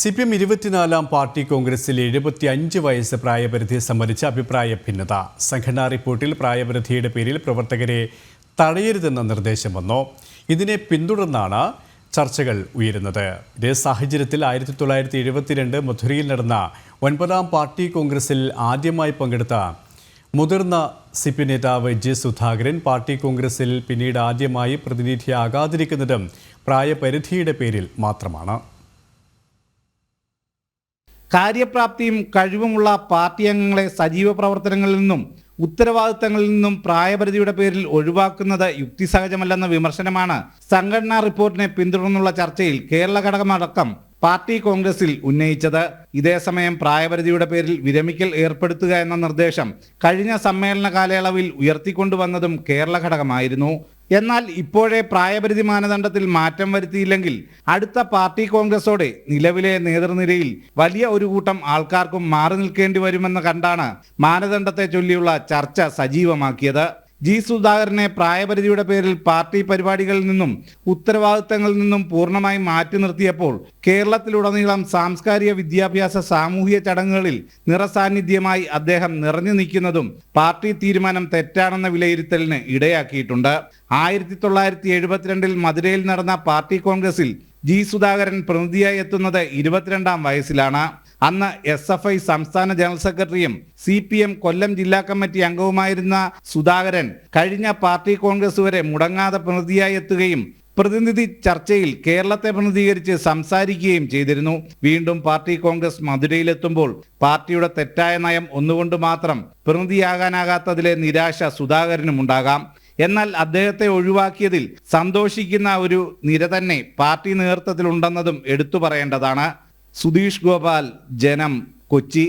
C P M ഇരുപത്തിനാലാം party കോൺഗ്രസിൽ എഴുപത്തി അഞ്ച് വയസ്സ് പ്രായപരിധി സംബന്ധിച്ച അഭിപ്രായ ഭിന്നത. സംഘടനാ റിപ്പോർട്ടിൽ പ്രായപരിധിയുടെ പേരിൽ പ്രവർത്തകരെ തടയരുതെന്ന നിർദ്ദേശം വന്നു. ഇതിനെ പിന്തുടർന്നാണ് ചർച്ചകൾ ഉയരുന്നത്. ഇതേ സാഹചര്യത്തിൽ ആയിരത്തി തൊള്ളായിരത്തി എഴുപത്തിരണ്ട് മധുരയിൽ നടന്ന ഒൻപതാം പാർട്ടി കോൺഗ്രസിൽ ആദ്യമായി പങ്കെടുത്ത മുതിർന്ന സി പി നേതാവ് ജെ സുധാകരൻ പാർട്ടി കോൺഗ്രസിൽ പിന്നീട് ആദ്യമായി പ്രതിനിധിയാകാതിരിക്കുന്നതും പ്രായപരിധിയുടെ പേരിൽ മാത്രമാണ്. കാര്യപ്രാപ്തിയും കഴിവുമുള്ള പാർട്ടി അംഗങ്ങളെ സജീവ പ്രവർത്തനങ്ങളിൽ നിന്നും ഉത്തരവാദിത്തങ്ങളിൽ നിന്നും പ്രായപരിധിയുടെ പേരിൽ ഒഴിവാക്കുന്നത് യുക്തിസഹജമല്ലെന്ന വിമർശനമാണ് സംഘടനാ റിപ്പോർട്ടിനെ പിന്തുടർന്നുള്ള ചർച്ചയിൽ കേരള ഘടകമടക്കം പാർട്ടി കോൺഗ്രസിൽ ഉന്നയിച്ചത്. ഇതേസമയം പ്രായപരിധിയുടെ പേരിൽ വിരമിക്കൽ ഏർപ്പെടുത്തുക എന്ന നിർദ്ദേശം കഴിഞ്ഞ സമ്മേളന കാലയളവിൽ ഉയർത്തിക്കൊണ്ടുവന്നതും കേരള ഘടകമായിരുന്നു. എന്നാൽ ഇപ്പോഴേ പ്രായപരിധി മാനദണ്ഡത്തിൽ മാറ്റം വരുത്തിയില്ലെങ്കിൽ അടുത്ത പാർട്ടി കോൺഗ്രസോടെ നിലവിലെ നേതൃനിരയിൽ വലിയ ഒരു കൂട്ടം ആൾക്കാർക്കും മാറി നിൽക്കേണ്ടി വരുമെന്ന് കണ്ടാണ് മാനദണ്ഡത്തെ ചൊല്ലിയുള്ള ചർച്ച സജീവമാക്കിയത്. ജി സുധാകരനെ പ്രായപരിധിയുടെ പേരിൽ പാർട്ടി പരിപാടികളിൽ നിന്നും ഉത്തരവാദിത്തങ്ങളിൽ നിന്നും പൂർണമായി മാറ്റി നിർത്തിയപ്പോൾ കേരളത്തിലുടനീളം സാംസ്കാരിക വിദ്യാഭ്യാസ സാമൂഹിക ചടങ്ങുകളിൽ നിറസാന്നിധ്യമായി അദ്ദേഹം നിറഞ്ഞു നിൽക്കുന്നതും പാർട്ടി തീരുമാനം തെറ്റാണെന്ന വിലയിരുത്തലിന് ഇടയാക്കിയിട്ടുണ്ട്. ആയിരത്തി തൊള്ളായിരത്തി എഴുപത്തിരണ്ടിൽ മധുരയിൽ നടന്ന പാർട്ടി കോൺഗ്രസിൽ ജി സുധാകരൻ പ്രതിനിധിയായി എത്തുന്നത് ഇരുപത്തിരണ്ടാം വയസ്സിലാണ്. അന്ന് എസ് എഫ് ഐ സംസ്ഥാന ജനറൽ സെക്രട്ടറിയും സി പി എം കൊല്ലം ജില്ലാ കമ്മിറ്റി അംഗവുമായിരുന്ന സുധാകരൻ കഴിഞ്ഞ പാർട്ടി കോൺഗ്രസ് വരെ മുടങ്ങാതെ പ്രതിനിധിയായി എത്തുകയും പ്രതിനിധി ചർച്ചയിൽ കേരളത്തെ പ്രതിനിധീകരിച്ച് സംസാരിക്കുകയും ചെയ്തിരുന്നു. വീണ്ടും പാർട്ടി കോൺഗ്രസ് മധുരയിലെത്തുമ്പോൾ പാർട്ടിയുടെ തെറ്റായ നയം ഒന്നുകൊണ്ട് മാത്രം പ്രതിനിധിയാകാനാകാത്തതിലെ നിരാശ സുധാകരനുമുണ്ടാകാം എന്നാൽ അദ്ദേഹത്തെ ഒഴിവാക്കിയതിൽ സന്തോഷിക്കുന്ന ഒരു നിര തന്നെ പാർട്ടി നേതൃത്വത്തിലുണ്ടെന്നതും എടുത്തു പറയേണ്ടതാണ്. സുധീഷ് ഗോപാൽ ജനം കൊച്ചി